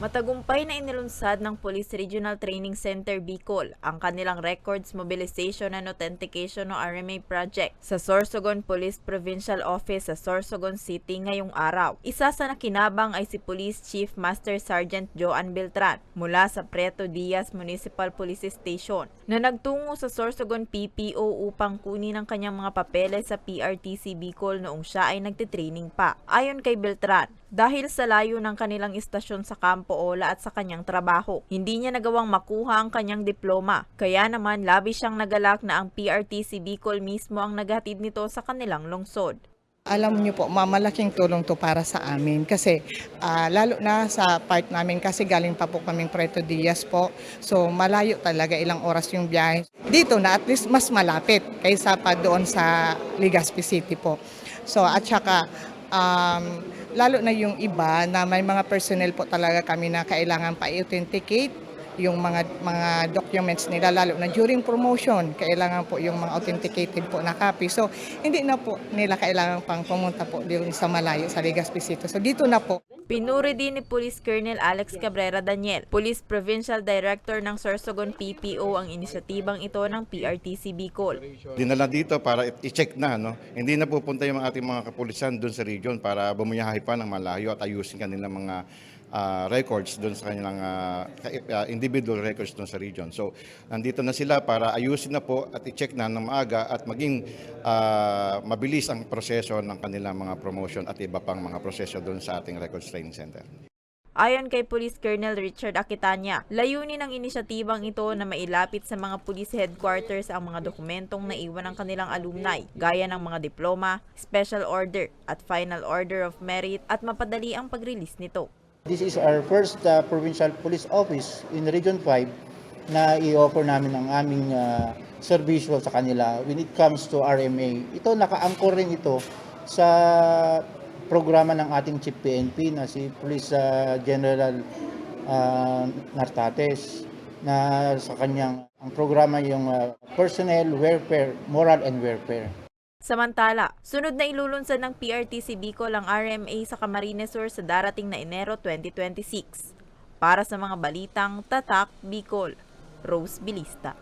Matagumpay na inilunsad ng Police Regional Training Center Bicol ang kanilang Records Mobilization and Authentication o RMA project sa Sorsogon Police Provincial Office sa Sorsogon City ngayong araw. Isa sa nakinabang ay si Police Chief Master Sergeant Joan Beltran mula sa Preto Diaz Municipal Police Station na nagtungo sa Sorsogon PPO upang kunin ang kanyang mga papeles sa PRTC Bicol noong siya ay nagtitraining pa. Ayon kay Beltran, dahil sa layo ng kanilang istasyon sa Campo Ola at sa kanyang trabaho. Hindi niya nagawang makuha ang kanyang diploma. Kaya naman labis siyang nagalak na ang PRTC Bicol mismo ang naghatid nito sa kanilang lungsod. Alam niyo po, mamalaking tulong to para sa amin kasi ah, lalo na sa part namin kasi galing pa po kaming Preto Diaz po. So malayo talaga ilang oras yung biyahe. Dito na at least mas malapit kaysa pa doon sa Legazpi City po. So at saka um, lalo na yung iba na may mga personnel po talaga kami na kailangan pa i-authenticate yung mga mga documents nila lalo na during promotion kailangan po yung mga authenticated po na copy. So hindi na po nila kailangan pang pumunta po doon sa malayo sa Legazpi City so dito na po Pinuri din ni Police Colonel Alex Cabrera Daniel, Police Provincial Director ng Sorsogon PPO ang inisyatibang ito ng PRTC Bicol. dinala dito para i-check na no hindi na pupunta yung ating mga kapulisan doon sa region para bumiyahe pa ng malayo at ayusin kanilang mga ah, records doon sa kanilang ka- ah, individual records doon sa region so nandito na sila para ayusin na po at i-check na ng maaga at maging ah, mabilis ang proseso ng kanilang mga promotion at iba pang mga proseso doon sa ating records training center Ayon kay Police Colonel Richard Aquitania, layunin ng inisyatibang ito na mailapit sa mga police headquarters ang mga dokumentong naiwan ng kanilang alumni, gaya ng mga diploma, special order, at final order of merit at mapadali ang pag-release nito. This is our first uh, provincial police office in Region 5 na i-offer namin ang aming uh, serbisyo sa kanila when it comes to RMA. Ito, naka-anchor rin ito sa programa ng ating Chief PNP na si Police uh, General uh, Nartates na sa kanyang ang programa yung uh, personnel welfare, moral and welfare. Samantala, sunod na ilulunsad ng PRTC Bicol ang RMA sa Camarines Sur sa darating na Enero 2026. Para sa mga balitang Tatak Bicol, Rose Bilista.